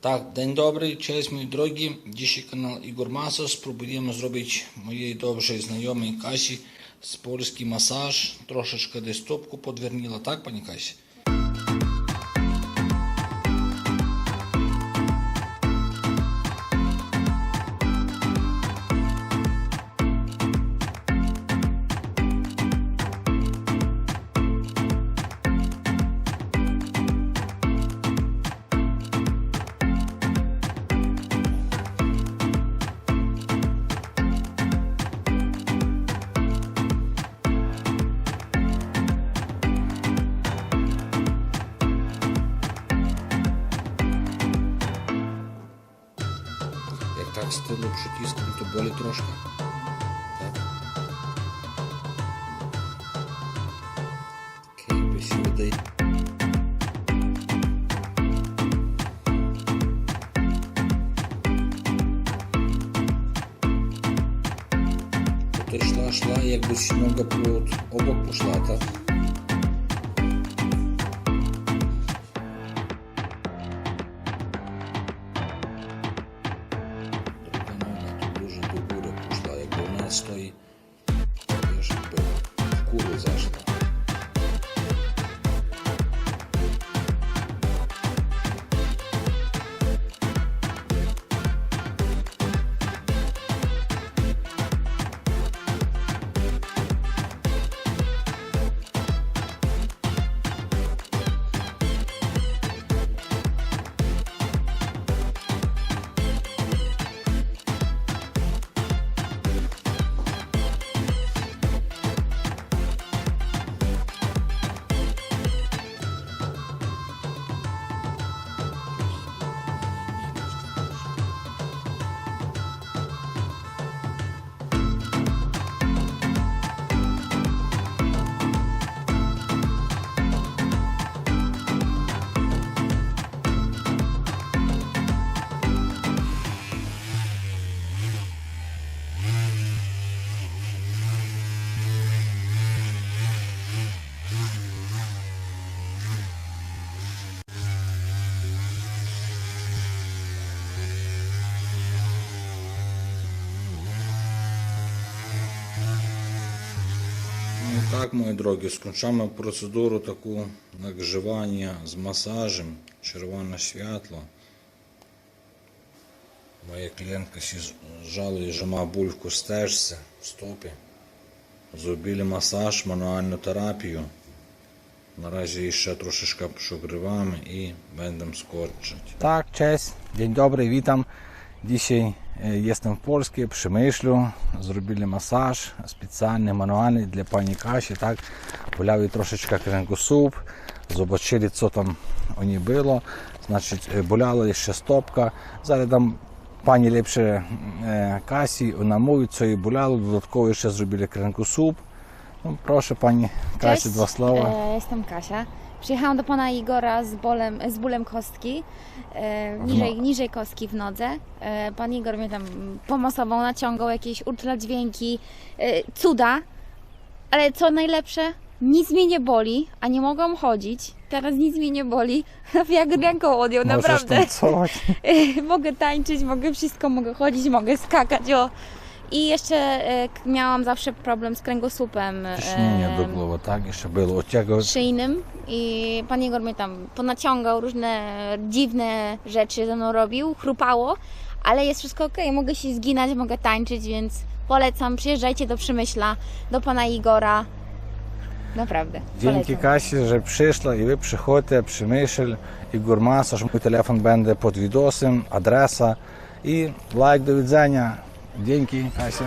Так, день добрий, честь, мої дорогі. Dzisiaj канал Ігор Масов. Пробуємо зробити моєї доброї знайомій Касі з польський масаж. Трошечки десь стопку подверніла, так, пані Стило тиском, то болі трошки. Окей, бесіди. Ти йшла, йшла, якби нога по обок пішла, так? Я ж так, мої дорогі, скончаємо процедуру таку нагживання з масажем, червоне світло. Моя клієнтка жалує, що має буль в костежці, в стопі. Зробили масаж, мануальну терапію. Наразі ще трошечки пошукривamy i będę skorczyć. Tak, cześć, dzień dobry, witam. Dzisiaj jestem w Polsce, przy Myślu. Zrobili masaż specjalny, manualny dla pani Kasi, tak. Bolał troszeczkę kręgosłup. Zobaczyli, co tam u niej było. Znaczy, e, bolała jeszcze stopka. Зараз e, bolało. Dodatkowo jeszcze zrobili kręgosłup. No, proszę pani Kasi, Cześć, dwa słowa. E, jestem Kasia. Przyjechałam do pana Igora z, bolem, z bólem kostki, e, niżej, niżej kostki w nodze. E, pan Igor mnie tam pomasował, naciągał jakieś ultradźwięki, e, cuda. Ale co najlepsze, nic mnie nie boli, a nie mogłam chodzić. Teraz nic mnie nie boli. Jak ręką odjął, Możesz naprawdę. tancować. mogę tańczyć, mogę wszystko, mogę chodzić, mogę skakać. O. I jeszcze e, miałam zawsze problem z kręgosłupem. Ciśnienie do głowy, tak? Jeszcze było od tego. szyjnym i pan Igor mnie tam ponaciągał, różne dziwne rzeczy ze mną robił, chrupało, ale jest wszystko ok, mogę się zginać, mogę tańczyć, więc polecam, przyjeżdżajcie do Przemyśla, do pana Igora, naprawdę, Dzięki. Kasi, że przyszła i wy przychodźcie, przemyśl i górmasaż. Mój telefon będzie pod widosem, adresa i like do widzenia. Dzięki Kasia.